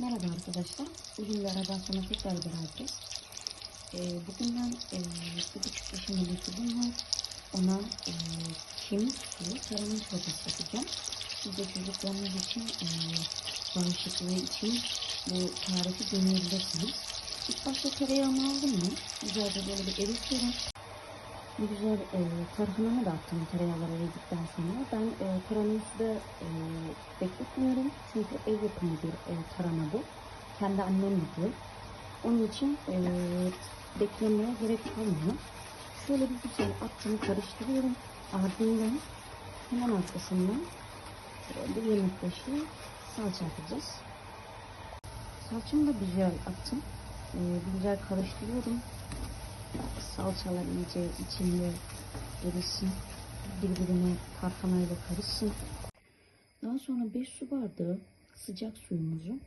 Merhaba arkadaşlar. Bugün sonra tekrar beraberiz. Ee, bugün ben e, bir buçuk yaşında kızım var. Ona e, kemik suyu karamel çorbası yapacağım. Siz de çocuklarınız için e, bağışıklığı için bu tarifi deneyebilirsiniz. İlk başta tereyağımı aldım mı? Güzelce böyle bir eritiyorum. Güzel e, tarhanamı da attım tereyağları eridikten sonra. Ben e, tarhanayı suda e, bekletmiyorum. Çünkü ev yapımı bir e, tarhana bu. Kendi annem yapıyor. Onun için e, beklemeye gerek kalmıyor. Şöyle bir güzel attım karıştırıyorum. Ardından hemen arkasından bir yemek kaşığı salça atacağız. Salçamı da güzel attım. E, güzel karıştırıyorum salçalar iyice içinde erişsin. Birbirine tarhanayla karışsın. Daha sonra 5 su bardağı sıcak suyumuzu